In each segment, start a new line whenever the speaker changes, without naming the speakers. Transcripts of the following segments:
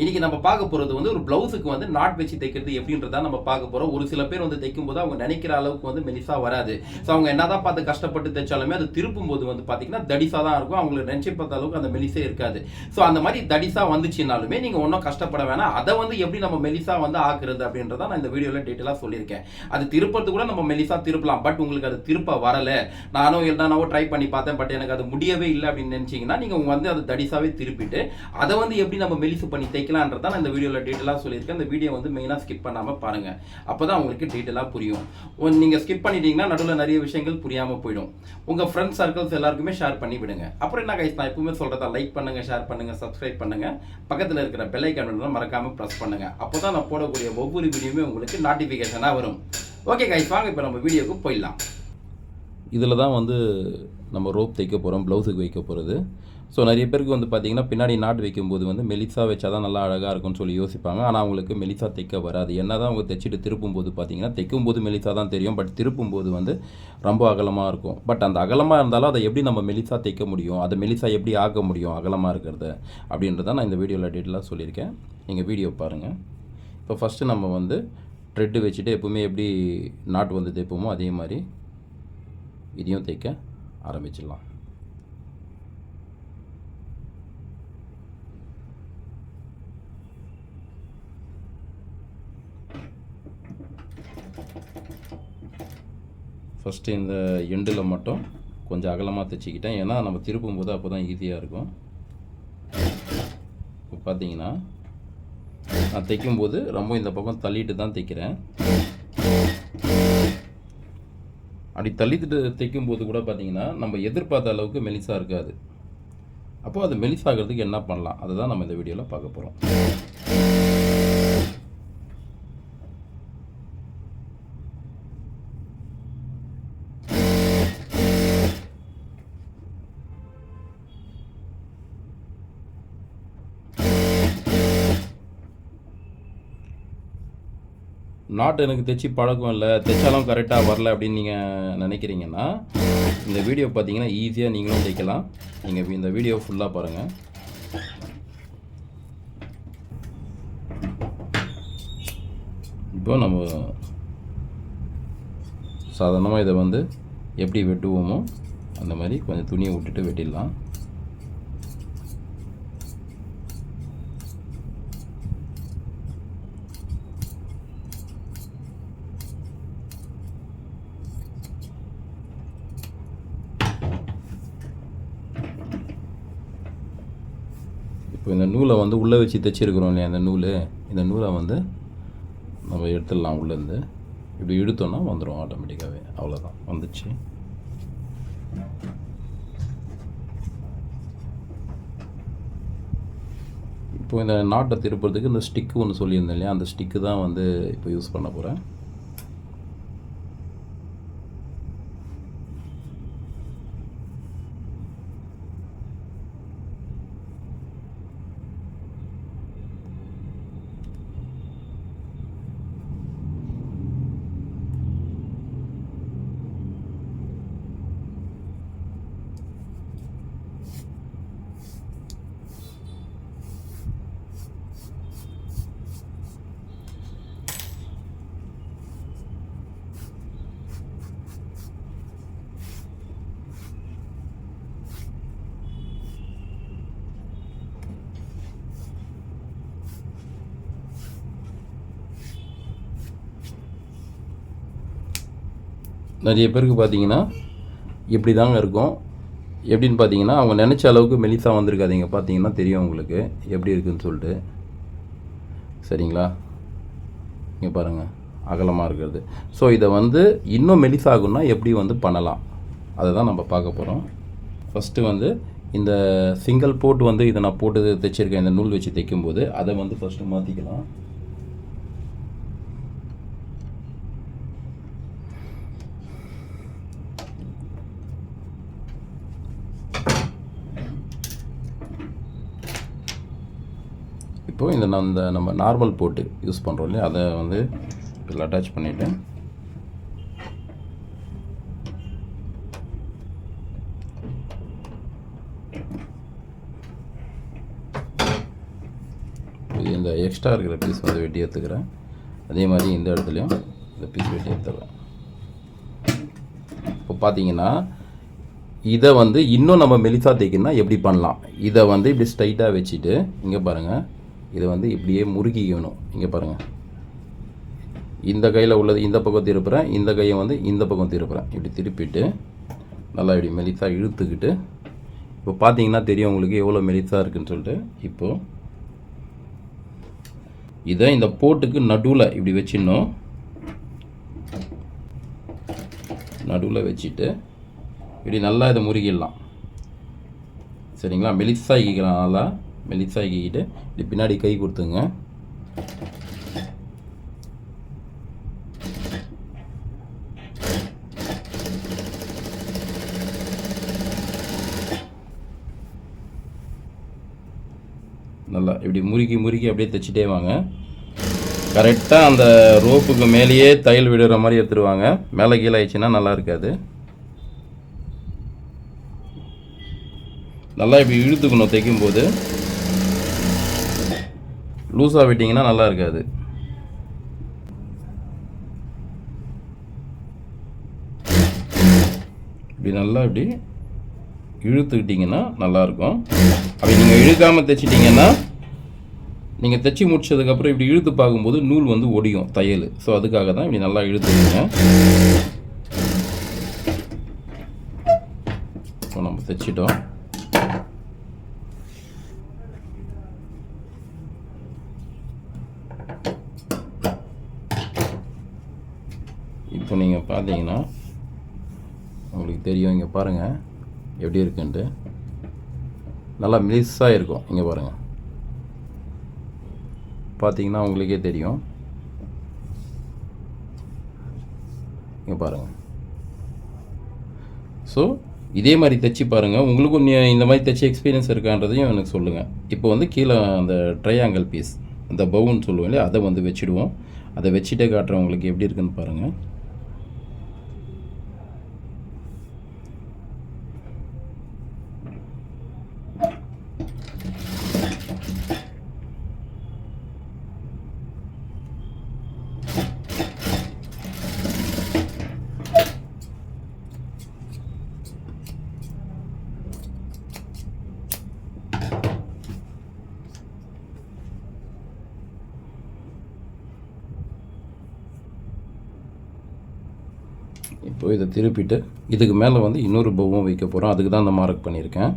இன்னைக்கு நம்ம பார்க்க போறது வந்து ஒரு பிளவுஸுக்கு வந்து நாட் வச்சு தைக்கிறது எப்படின்றதா நம்ம பார்க்க போறோம். ஒரு சில பேர் வந்து தைக்கும் போது அவங்க நினைக்கிற அளவுக்கு வந்து மெலிசா வராது. ஸோ அவங்க என்னதான் பார்த்து கஷ்டப்பட்டு தைச்சாலுமே அது திருப்பும் போது வந்து பாத்தீங்கன்னா தடிசா தான் இருக்கும். அவங்களுக்கு நினைச்சு பார்த்த அளவுக்கு அந்த மெலிசே இருக்காது. ஸோ அந்த மாதிரி தடிசா வந்துச்சுனாலுமே நீங்க ஒன்றும் கஷ்டப்பட வேணாம். அதை வந்து எப்படி நம்ம மெலிசா வந்து ஆக்குறது அப்படின்றத நான் இந்த வீடியோல டீட்டெயிலாக சொல்லியிருக்கேன். அது திருப்பறது கூட நம்ம மெலிசா திருப்பலாம். பட் உங்களுக்கு அது திருப்ப வரல. நானும் என்னவோ ட்ரை பண்ணி பார்த்தேன். பட் எனக்கு அது முடியவே இல்லை அப்படின்னு நினைச்சீங்கன்னா நீங்க வந்து அதை தடிசாவே திருப்பிட்டு அதை வந்து எப்படி நம்ம மெலிசு பண்ணி தைக்க தைக்கலான்றதான் நான் இந்த வீடியோவில் டீட்டெயிலாக சொல்லியிருக்கேன். இந்த வீடியோ வந்து மெயினாக ஸ்கிப் பண்ணாமல் பாருங்கள் அப்போ தான் உங்களுக்கு டீட்டெயிலாக புரியும். நீங்கள் ஸ்கிப் பண்ணிட்டீங்கன்னா நடுவில் நிறைய விஷயங்கள் புரியாமல் போயிடும். உங்கள் ஃப்ரெண்ட்ஸ் சர்க்கிள்ஸ் எல்லாருக்குமே ஷேர் பண்ணி விடுங்க. அப்புறம் என்ன கைஸ் நான் எப்பவுமே சொல்கிறதா லைக் பண்ணுங்கள் ஷேர் பண்ணுங்கள் சப்ஸ்கிரைப் பண்ணுங்க. பக்கத்தில் இருக்கிற பெல்லைக்கான மறக்காமல் ப்ரெஸ் ப்ரெஸ் அப்போ தான் நான் போடக்கூடிய ஒவ்வொரு வீடியோமே உங்களுக்கு நோட்டிஃபிகேஷனாக வரும். ஓகே கைஸ் வாங்க இப்போ நம்ம வீடியோக்கு போயிடலாம்.
இதில் தான் வந்து நம்ம ரோப் தைக்க போகிறோம் ப்ளவுஸுக்கு வைக்க போகிறது ஸோ நிறைய பேருக்கு வந்து பார்த்திங்கன்னா பின்னாடி நாட் வைக்கும்போது வந்து மெலிசா வச்சா தான் நல்லா அழகாக இருக்கும்னு சொல்லி யோசிப்பாங்க. ஆனால் அவங்களுக்கு மெலிசா தைக்க வராது. என்ன தான் அவங்க தைச்சிட்டு திருப்பும்போது பார்த்தீங்கன்னா தைக்கும்போது மெலிசா தான் தெரியும். பட் திருப்பும்போது வந்து ரொம்ப அகலமாக இருக்கும். பட் அந்த அகலமாக இருந்தாலும் அதை எப்படி நம்ம மெலிசா தைக்க முடியும்? அதை மெலிசா எப்படி ஆக்க முடியும்? அகலமாக இருக்கிறத அப்படின்றத நான் இந்த வீடியோவில் டீட்டெயிலாக சொல்லியிருக்கேன். நீங்கள் வீடியோ பாருங்கள் இப்போ ஃபஸ்ட்டு நம்ம வந்து த்ரெட்டு வச்சுட்டு எப்பவுமே எப்படி நாட் வந்து தைப்போமோ அதே மாதிரி இதையும் தைக்க ஆரம்பிச்சிடலாம். ஃபஸ்ட்டு இந்த எண்டில் மட்டும் கொஞ்சம் அகலமாக தைச்சிக்கிட்டேன். ஏன்னா நம்ம திருப்பும் போது அப்போ தான் ஈஸியாக இருக்கும். இப்போ பார்த்தீங்கன்னா நான் தைக்கும்போது ரொம்ப இந்த பக்கம் தள்ளிட்டு தான் தைக்கிறேன். அப்படி தள்ளிட்டு தைக்கும்போது கூட பார்த்தீங்கன்னா நம்ம எதிர்பார்த்த அளவுக்கு மெலிசாக இருக்காது. அப்போது அது மெலிசாகிறதுக்கு என்ன பண்ணலாம்? அதை தான் நம்ம இந்த வீடியோவில் பார்க்க போகிறோம் நாட் எனக்கு தைச்சி பழக்கம் இல்லை தைச்சாலும் கரெக்டாக வரல அப்படின்னு நீங்கள் நினைக்கிறீங்கன்னா இந்த வீடியோ பார்த்தீங்கன்னா ஈஸியாக நீங்களும் தைக்கலாம் நீங்கள் இந்த வீடியோ ஃபுல்லாக பாருங்கள் இப்போ நம்ம சாதாரணமாக இதை வந்து எப்படி வெட்டுவோமோ அந்த மாதிரி கொஞ்சம் துணியை விட்டுட்டு வெட்டிடலாம். இப்போ இந்த நூலை வந்து உள்ளே வச்சு தைச்சிருக்கிறோம் இல்லையா இந்த நூல்? இந்த நூலை வந்து நம்ம எடுத்துடலாம் உள்ளேருந்து இப்படி இழுத்தோன்னா வந்துடும் ஆட்டோமேட்டிக்காகவே. அவ்வளோதான் வந்துச்சு. இப்போ இந்த நாட்டை திருப்புறதுக்கு இந்த ஸ்டிக்கு ஒன்று சொல்லியிருந்தேன் இல்லையா அந்த ஸ்டிக்கு தான் வந்து இப்போ யூஸ் பண்ண போகிறேன் நிறைய பேருக்கு பார்த்தீங்கன்னா இப்படி தாங்க இருக்கும். எப்படின்னு பார்த்தீங்கன்னா அவங்க நினச்ச அளவுக்கு மெலிசாக வந்திருக்காதீங்க. பார்த்தீங்கன்னா தெரியும் உங்களுக்கு எப்படி இருக்குதுன்னு சொல்லிட்டு. சரிங்களா? இங்கே பாருங்கள் அகலமாக இருக்கிறது. ஸோ இதை வந்து இன்னும் மெலிசாகுன்னா எப்படி வந்து பண்ணலாம்? அதை தான் நம்ம பார்க்க போகிறோம் ஃபஸ்ட்டு வந்து இந்த சிங்கிள் போட்டு வந்து இதை நான் போட்டு தைச்சிருக்கேன். இந்த நூல் வச்சு தைக்கும்போது அதை வந்து ஃபஸ்ட்டு மாற்றிக்கலாம் இப்போது இந்த நான் இந்த நம்ம நார்மல் போட்டு யூஸ் பண்ணுறோம் இல்லையா? அதை வந்து இதில் அட்டாச் பண்ணிவிட்டேன் இந்த எக்ஸ்ட்ரா இருக்கிற பீஸ் வந்து வெட்டி எடுத்துக்கிறேன். அதே மாதிரி இந்த இடத்துலையும் இந்த பீஸ் வெட்டி எடுத்துக்கிறேன். இப்போ பார்த்தீங்கன்னா இதை வந்து இன்னும் நம்ம மெலிசா தேய்க்கணும்னா எப்படி பண்ணலாம்? இதை வந்து இப்படி ஸ்ட்ரைட்டாக வச்சுட்டு இங்கே பாருங்கள் இதை வந்து இப்படியே முறுகிக்கணும் இங்கே பாருங்கள் இந்த கையில் உள்ளது இந்த பக்கம் திருப்புறேன் இந்த கையை வந்து இந்த பக்கம் திருப்புறேன். இப்படி திருப்பிட்டு நல்லா இப்படி மெலிசாக இழுத்துக்கிட்டு இப்போ பார்த்தீங்கன்னா தெரியும் உங்களுக்கு எவ்வளோ மெலிசாக இருக்குன்னு சொல்லிட்டு. இப்போது இதை இந்த போட்டுக்கு நடுவில் இப்படி வச்சிடணும். நடுவில் வச்சுட்டு இப்படி நல்லா இதை முறுகிடலாம் சரிங்களா? மெலிசாக்கிக்கலாம் நல்லா மெலிசாக்கிக்கிட்டு இப்படி பின்னாடி கை கொடுத்துங்க. நல்லா இப்படி முறுக்கி முறுக்கி அப்படியே தைச்சிட்டே வாங்க. கரெக்டாக அந்த ரோப்புக்கு மேலேயே தையல் விடுற மாதிரி எடுத்துருவாங்க. மேலே கீழே ஆயிடுச்சுன்னா நல்லா இருக்காது. நல்லா இப்படி இழுத்துக்கணும் தைக்கும்போது. லூஸாக விட்டிங்கன்னா நல்லா இருக்காது. இப்படி நல்லா இப்படி இழுத்துக்கிட்டிங்கன்னா நல்லாயிருக்கும் அப்படி நீங்கள் இழுக்காமல் தைச்சிட்டிங்கன்னா நீங்கள் தைச்சி முடிச்சதுக்கப்புறம் இப்படி இழுத்து பார்க்கும்போது நூல் வந்து ஒடியும் தையல். ஸோ அதுக்காக தான் இப்படி நல்லா இழுத்துக்கிங்க இப்போ நம்ம தைச்சிட்டோம். இப்போ நீங்கள் பார்த்தீங்கன்னா உங்களுக்கு தெரியும் இங்கே பாருங்கள் எப்படி இருக்குன்ட்டு. நல்லா மெலிஸாக இருக்கும் இங்கே பாருங்கள் பார்த்தீங்கன்னா உங்களுக்கே தெரியும். இங்கே பாருங்கள் ஸோ இதே மாதிரி தைச்சி பாருங்கள் உங்களுக்கும் நீ- இந்த மாதிரி தைச்சி எக்ஸ்பீரியன்ஸ் இருக்கான்றதையும் எனக்கு சொல்லுங்கள் இப்போ வந்து கீழே அந்த ட்ரையாங்கிள் பீஸ் அந்த பவுன்னு சொல்லுவோம் இல்லையா? அதை வந்து வச்சுடுவோம். அதை வச்சுட்டே காட்டுறேன் உங்களுக்கு எப்படி இருக்குன்னு பாருங்கள் இப்போ இதை திருப்பிட்டு இதுக்கு மேலே வந்து இன்னொரு பவும் வைக்க போகிறோம் அதுக்கு தான் அந்த மார்க் பண்ணியிருக்கேன்.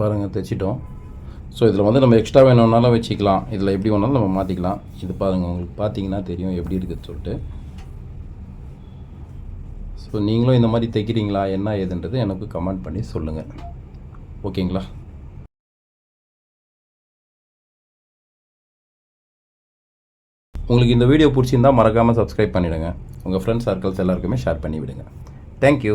பாருங்கள் பாருங்க தைச்சிட்டோம். ஸோ இதில் வந்து நம்ம எக்ஸ்ட்ரா வேணும்னாலும் வச்சுக்கலாம். இதில் எப்படி வேணாலும் நம்ம மாற்றிக்கலாம் இது பாருங்கள் உங்களுக்கு பார்த்தீங்கன்னா தெரியும். எப்படி இருக்குன்னு சொல்லிட்டு. ஸோ நீங்களும் இந்த மாதிரி தைக்கிறீங்களா? என்ன ஏதுன்றது எனக்கு கமெண்ட் பண்ணி சொல்லுங்கள் ஓகேங்களா? உங்களுக்கு இந்த வீடியோ பிடிச்சிருந்தா மறக்காமல் சப்ஸ்கிரைப் பண்ணிவிடுங்க உங்கள் ஃப்ரெண்ட்ஸ் சர்க்கிள்ஸ் எல்லாருக்குமே ஷேர் பண்ணிவிடுங்க. Thank you